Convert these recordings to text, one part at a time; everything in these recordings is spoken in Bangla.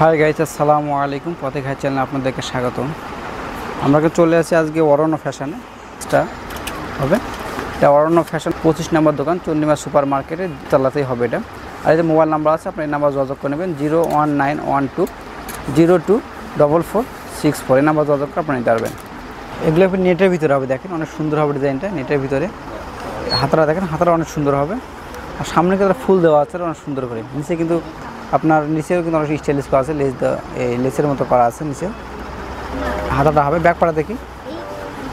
হাই গাইজ আসসালামু আলাইকুম পথে খাই চ্যানেলে আপনাদেরকে স্বাগতম। আমরা চলে আসি আজকে অরণ্য ফ্যাশনে এটা হবে। এটা অরণ্য ফ্যাশন পঁচিশ নম্বর দোকান, চন্ডিমা সুপার মার্কেটে চালাতেই হবে এটা। আর যে মোবাইল নাম্বার আছে, আপনি এই নাম্বার যোগাযোগ করে নেবেন, zero one nine one two, zero two double four six four. এই নাম্বার যোগাযোগ করে আপনি নিতে পারবেন। এগুলো আপনি নেটের ভিতরে হবে, দেখেন অনেক সুন্দর হবে ডিজাইনটা, নেটের ভিতরে। হাতারা দেখেন হাতারা অনেক সুন্দর হবে। আর সামনে কিন্তু ফুল দেওয়া আছে অনেক সুন্দর করে। নিচে কিন্তু আপনার নিচেও কিন্তু অনেক স্টাইলিশ করা আছে লেস এই লেসের মতো করা আছে নিচে। হাতাটা হবে ব্যাক পাটা দেখি।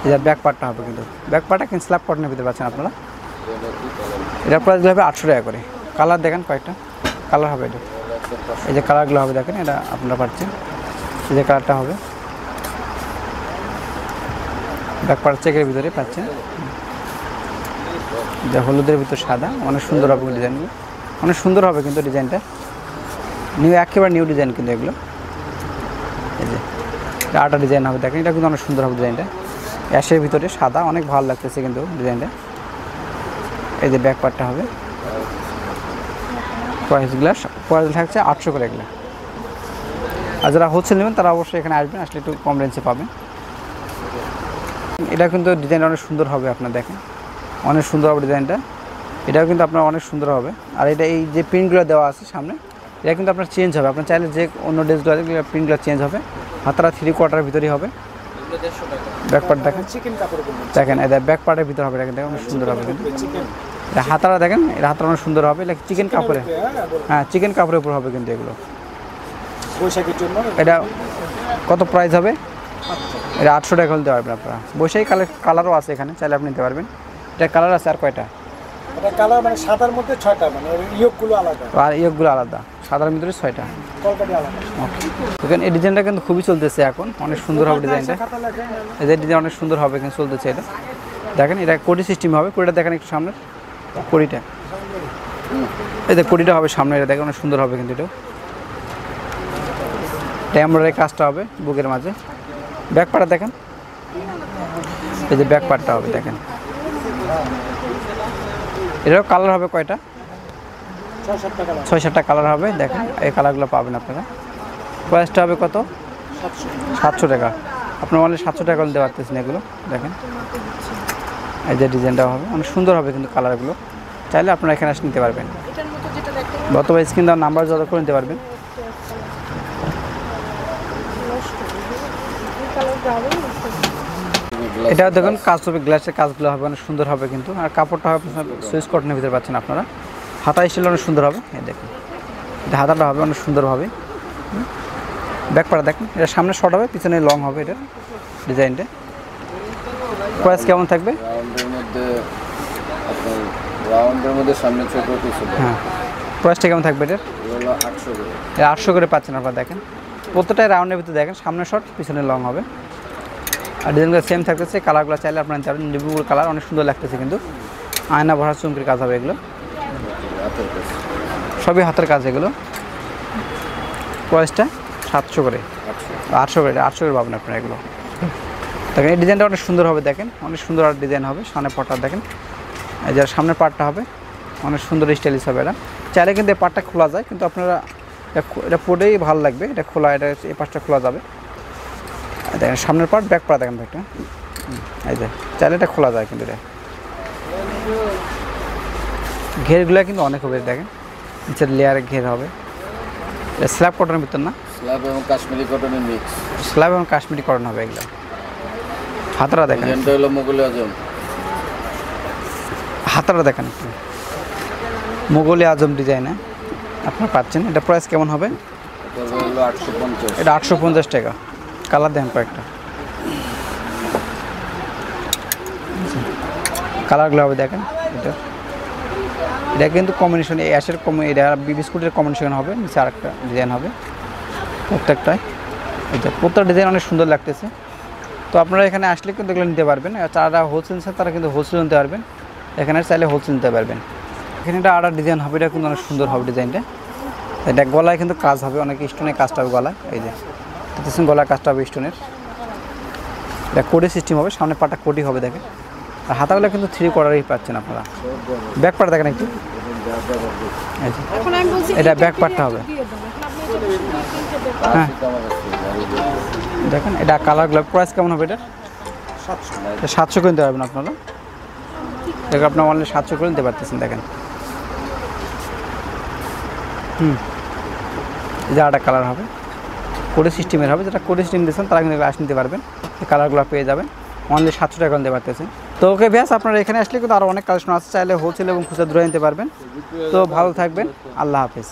যে ব্যাক পার্টটা হবে কিন্তু। ব্যাক পার্টটা কিন্তু স্ল্যাব কটনের ভিতরে পাচ্ছেন আপনারা। এটা প্রাইস হবে আটশো টাকা করে। কালার দেখেন কয়েকটা। কালার হবে এটা। এই যে কালারগুলো হবে, দেখেন, এটা আপনারা পাচ্ছেন। এই যে কালারটা হবে। ব্যাক পার্ট চেকের ভিতরে পাচ্ছেন। যে হলুদের ভিতর সাদা। অনেক সুন্দর হবে ডিজাইনগুলো অনেক সুন্দর হবে কিন্তু ডিজাইনটা নিউ একেবারে নিউ ডিজাইন কিন্তু এগুলো। এই যে আটা ডিজাইন হবে, দেখেন, এটা কিন্তু অনেক সুন্দর হবে ডিজাইনটা অ্যাশের ভিতরে সাদা, অনেক ভালো লাগতেছে কিন্তু ডিজাইনটা এই যে ব্যাক পার্টটা হবে। গ্লাস প্রাইস থাকছে আটশো করে এগুলো। আর যারা হোলসেল নেবেন, তারা অবশ্যই এখানে আসবেন, আসলে একটু কম রেঞ্জে পাবেন। এটা কিন্তু ডিজাইনটা অনেক সুন্দর হবে আপনার দেখেন। অনেক সুন্দর হবে ডিজাইনটা এটাও কিন্তু আপনার অনেক সুন্দর হবে। আর এটা এই যে প্রিন্টগুলো দেওয়া আছে সামনে এটা কিন্তু আপনার চেঞ্জ হবে। আপনার চাইলে যে অন্য ড্রেসগুলো আছে প্রিন্টগুলো চেঞ্জ হবে। হাতারা থ্রি কোয়ার্টার ভিতরেই হবে। ব্যাক পার্ট দেখেন। দেখেন এটা ব্যাক পার্টের ভিতরে হবে। দেখেন দেখেন অনেক সুন্দর হবে কিন্তু। এটা হাতারা দেখেন এটা হাতারা অনেক সুন্দর হবে। এটা চিকেন কাপড়ে? হ্যাঁ চিকেন কাপড়ের উপর হবে কিন্তু এগুলো। এটা কত প্রাইস হবে? এটা আটশো টাকা হলে দিতে পারবেন আপনারা। বসেই কালার কালারও আছে এখানে চাইলে আপনি নিতে পারবেন। এটা কালার আছে আর কয়টা? এটা কালার মানে সাদার মধ্যে ছয়টা মানে ইয়োগগুলো আলাদা। আর ইয়েগুলো আলাদা। সাদার ভিতরে ছয়টা। দেখেন এই ডিজাইনটা কিন্তু খুবই চলতেছে এখন। অনেক সুন্দর হবে ডিজাইনটা। এদের ডিজাইন অনেক সুন্দর হবে কিন্তু চলতেছে এটা। দেখেন এটা কোটি সিস্টেম হবে। কোটিটা দেখেন একটু সামনে। কোটিটা। এই যে কোটিটা হবে সামনে এটা দেখেন অনেক সুন্দর হবে কিন্তু এটা। এমব্রয়ডারি কাজটা হবে বুকের মাঝে। ব্যাক পার্টটা দেখেন। এই যে ব্যাক পার্টটা হবে দেখেন। এটাও কালার হবে কয়টা? ছয় সাতটা কালার হবে দেখেন এই কালারগুলো পাবেন আপনারা। প্রাইসটা হবে কত? সাতশো। টাকা। আপনার অনলি সাতশো টাকা দিতে পারতেছেন এগুলো দেখেন। এই যে ডিজাইনটা হবে অনেক সুন্দর হবে কিন্তু কালারগুলো চাইলে আপনারা এখানে এসে নিতে পারবেন। অথবা স্ক্রিন দেওয়ার নাম্বার যত করে নিতে পারবেন। এটা দেখুন কাজ হবে গ্লাসের কাজগুলো হবে অনেক সুন্দর হবে কিন্তু। আর কাপড়টা হবে আপনার সুইচ কটনের ভিতরে পাচ্ছেন আপনারা। হাতা স্টাইল অনেক সুন্দর হবে। দেখুন। এটা হাতাটা হবে অনেক সুন্দর হবে। ব্যাক পাড়া দেখেন। এটা সামনে শর্ট হবে পিছনে লং হবে এটা ডিজাইনটা। প্রাইস কেমন থাকবে? রাউন্ডের মধ্যে সামনে ছোট হ্যাঁ। প্রাইসটা কেমন থাকবে এটার? এটা আটশো করে। পাচ্ছেন আপনারা দেখেন। প্রত্যেকটাই রাউন্ডের ভিতরে দেখেন সামনে শর্ট পিছনে লং হবে। আর ডিজাইনগুলো সেম থাকতেছে কালারগুলো চাইলে আপনারা নিতে পারবেন কালার অনেক সুন্দর লাগতেছে কিন্তু। আয়না ভরা চুমকির কাজ হবে এগুলো। সবই হাতের কাজ এগুলো? প্রাইসটা? সাতশো করে। আটশো। করে আটশো করে পাবেন আপনারা এগুলো। দেখেন এই ডিজাইনটা অনেক সুন্দর হবে দেখেন। অনেক সুন্দর আর ডিজাইন হবে সামনে পাটটা দেখেন। এই যে সামনের পাটটা হবে অনেক সুন্দর স্টাইলিশ হবে এটা চাইলে কিন্তু এই পাটটা খোলা যায় কিন্তু আপনারা এটা পরেই ভালো লাগবে এটা খোলা এটা এই পাশটা খোলা যাবে। দেখেন সামনের পার্ট ব্যাক পাড়া দেখেন একটা এই যে চাইলে এটা খোলা যায় কিন্তু এটা। ঘেরগুলো কিন্তু অনেক হবে দেখেন। নিচের লেয়ারে ঘের হবে। স্ল্যাব কটনের ভিতর না? স্ল্যাব এবং কাশ্মীরি কটনের মিক্স স্ল্যাব এবং কাশ্মীরি কটন হবে এগুলো। হাতারা দেখেন ডিজাইনটা হলো মোগল আজম। হাতারা দেখেন একটু। মোগলি আজম ডিজাইনে আপনারা পাচ্ছেন। এটা প্রাইস কেমন হবে? এটা আটশো পঞ্চাশ। এটা আটশো পঞ্চাশ টাকা। কালার দেখেন কয়েকটা। কালারগুলো হবে দেখেন। এটা। এটা কিন্তু কম্বিনেশন এই অ্যাশের কম এটা বিস্কুটের কম্বিনেশন হবে, নিচে আরেকটা ডিজাইন হবে। প্রত্যেকটায় এটা প্রত্যেকটা ডিজাইন অনেক সুন্দর লাগতেছে। তো আপনারা এখানে আসলে কিন্তু এগুলো নিতে পারবেন। যারা হোলসেল তারা কিন্তু হোলসেল নিতে পারবেন। এখানে চাইলে হোলসেল নিতে পারবেন। এখানে একটা আড়ার ডিজাইন হবে, এটা কিন্তু অনেক সুন্দর হবে ডিজাইনটা এটা গলায় কিন্তু কাজ হবে, অনেক স্টোনের কাজটা হবে গলায়। এই যে গলায় কাজটা হবে স্টোনের এটা কোডি সিস্টেম হবে, সামনে পাটা কোডি হবে, দেখেন। আর হাতাগুলো কিন্তু থ্রি কোয়ার্টারই পাচ্ছেন আপনারা। ব্যাক পার্ট দেখেন একটু। এটা ব্যাক পার্টটা হবে। হ্যাঁ। দেখেন এটা কালারগুলো প্রাইস কেমন হবে এটা? এটা সাতশো করে নিতে পারবেন আপনারা। দেখেন আপনার অনলাইনে সাতশো করে নিতে পারতেছেন দেখেন। হুম। এই একটা কালার হবে। কোডে সিস্টেমের হবে। যেটা কোডে সিস্টেম দিয়েছেন তারা কিন্তু গ্লাস নিতে পারবেন। কালারগুলো পেয়ে যাবেন। অনলি সাতশো টাকা নিতে পারতেছেন। তো ওকে ব্যাস, আপনারা এখানে আসলে কিন্তু আরও অনেক কালেকশন আছে, চাইলে হোলসেল এবং খুচরা ধরে নিতে পারবেন। তো ভালো থাকবেন, আল্লাহ হাফিজ।